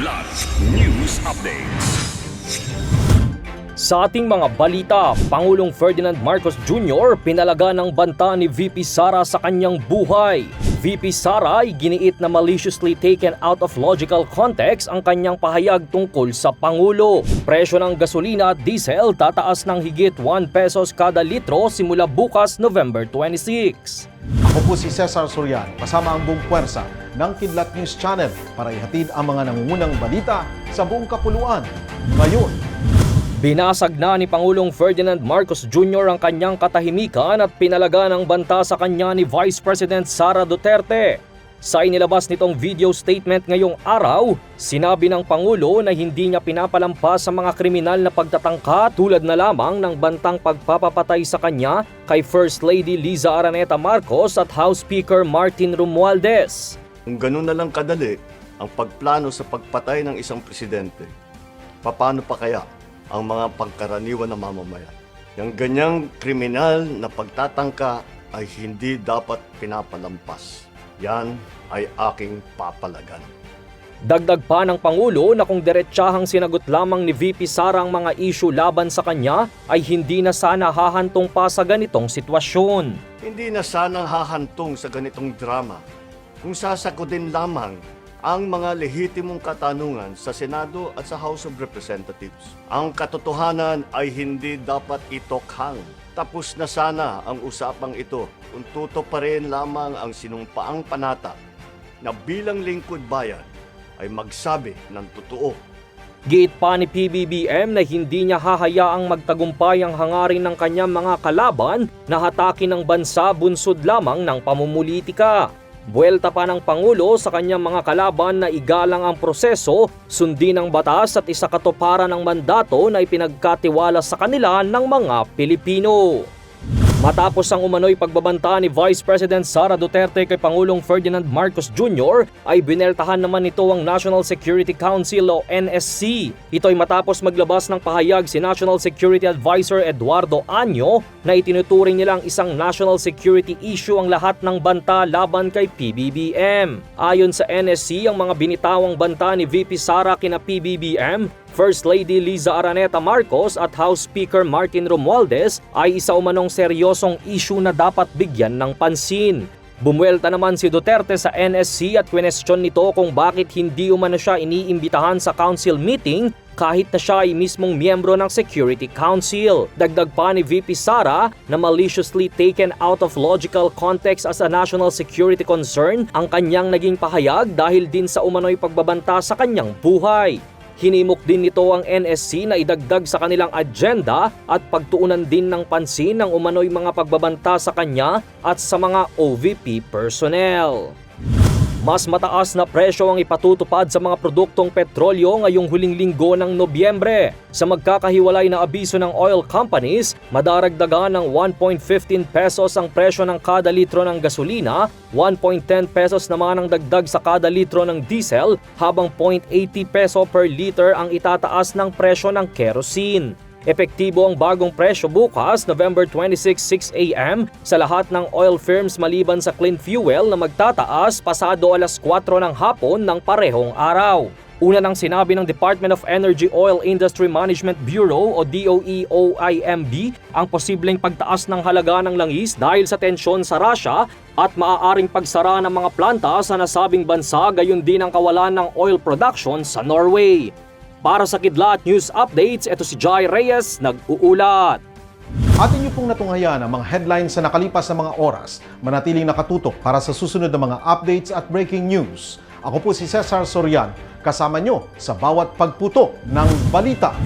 Kidlat News Updates. Sa ating mga balita, Pangulong Ferdinand Marcos Jr. pinalaga ng banta ni VP Sara sa kanyang buhay. VP Sara ay giniit na maliciously taken out of logical context ang kanyang pahayag tungkol sa Pangulo. Presyo ng gasolina at diesel tataas ng higit 1 pesos kada litro simula bukas November 26. Ako po si Cesar Sorian, kasama ang buong puwersa ng Kidlat News Channel para ihatid ang mga nangungunang balita sa buong kapuluan. Ngayon, Binasag na ni Pangulong Ferdinand Marcos Jr. ang kanyang katahimikan at pinalaga ng banta sa kanya ni Vice President Sara Duterte. Sa inilabas nitong video statement ngayong araw, sinabi ng Pangulo na hindi niya pinapalampas sa mga kriminal na pagtatangka tulad na lamang ng bantang pagpapapatay sa kanya kay First Lady Liza Araneta Marcos at House Speaker Martin Romualdez. Kung ganun na lang kadali ang pagplano sa pagpatay ng isang presidente, paano pa kaya ang mga pangkaraniwan na mamamayan? Yung ganyang kriminal na pagtatangka ay hindi dapat pinapalampas. Yan ay aking papalagan. Dagdag pa ng Pangulo na kung diretsahang sinagot lamang ni VP Sara ang mga issue laban sa kanya ay hindi na sana hahantong pa sa ganitong sitwasyon. Hindi na sanang hahantong sa ganitong drama kung sasagutin lamang ang mga lehitimong katanungan sa Senado at sa House of Representatives. Ang katotohanan ay hindi dapat itokhang. Tapos na sana ang usapang ito kung tuto pa rin lamang ang sinumpaang panata na bilang lingkod bayan ay magsabi ng totoo Giit pa ni PBBM na hindi niya hahayaang magtagumpay ang hangarin ng kanyang mga kalaban na hatakin ng bansa bunsod lamang ng pamumulitika. Buwelta pa ng Pangulo sa kanyang mga kalaban na igalang ang proseso, sundin ang batas at isakatuparan ng mandato na ipinagkatiwala sa kanila ng mga Pilipino. Matapos ang umano'y pagbabanta ni Vice President Sara Duterte kay Pangulong Ferdinand Marcos Jr. ay bineltahan naman nito ang National Security Council o NSC. Ito ay matapos maglabas ng pahayag si National Security Advisor Eduardo Anyo na itinuturing nilang isang national security issue ang lahat ng banta laban kay PBBM. Ayon sa NSC, ang mga binitawang banta ni VP Sara kina PBBM First Lady Liza Araneta Marcos at House Speaker Martin Romualdez ay isa umanong seryosong issue na dapat bigyan ng pansin. Bumuelta naman si Duterte sa NSC at kwenestyon nito kung bakit hindi umano siya iniimbitahan sa council meeting kahit na siya ay mismong miyembro ng Security Council. Dagdag pa ni VP Sara na maliciously taken out of logical context as a national security concern ang kanyang naging pahayag dahil din sa umano'y pagbabanta sa kanyang buhay. Hinimok din nito ang NSC na idagdag sa kanilang agenda at pagtuunan din ng pansin ng umano'y mga pagbabanta sa kanya at sa mga OVP personnel. Mas mataas na presyo ang ipatutupad sa mga produktong petrolyo ngayong huling linggo ng Nobyembre. Sa magkakahiwalay na abiso ng oil companies, madaragdagan ng 1.15 pesos ang presyo ng kada litro ng gasolina, 1.10 pesos naman ang dagdag sa kada litro ng diesel, habang 0.80 peso per liter ang itataas ng presyo ng kerosene. Epektibo ang bagong presyo bukas, November 26, 6 a.m. sa lahat ng oil firms maliban sa clean fuel na magtataas pasado alas 4 ng hapon ng parehong araw. Una nang sinabi ng Department of Energy Oil Industry Management Bureau o DOE-OIMB ang posibleng pagtaas ng halaga ng langis dahil sa tensyon sa Russia at maaaring pagsara ng mga planta sa nasabing bansa gayon din ang kawalan ng oil production sa Norway. Para sa Kidlat News Updates, ito si Jai Reyes, nag-uulat. atin niyo pong natunghayan ang mga headlines sa nakalipas na mga oras. Manatiling nakatutok para sa susunod na mga updates at breaking news. Ako po si Cesar Sorian, kasama nyo sa bawat pagputo ng balita.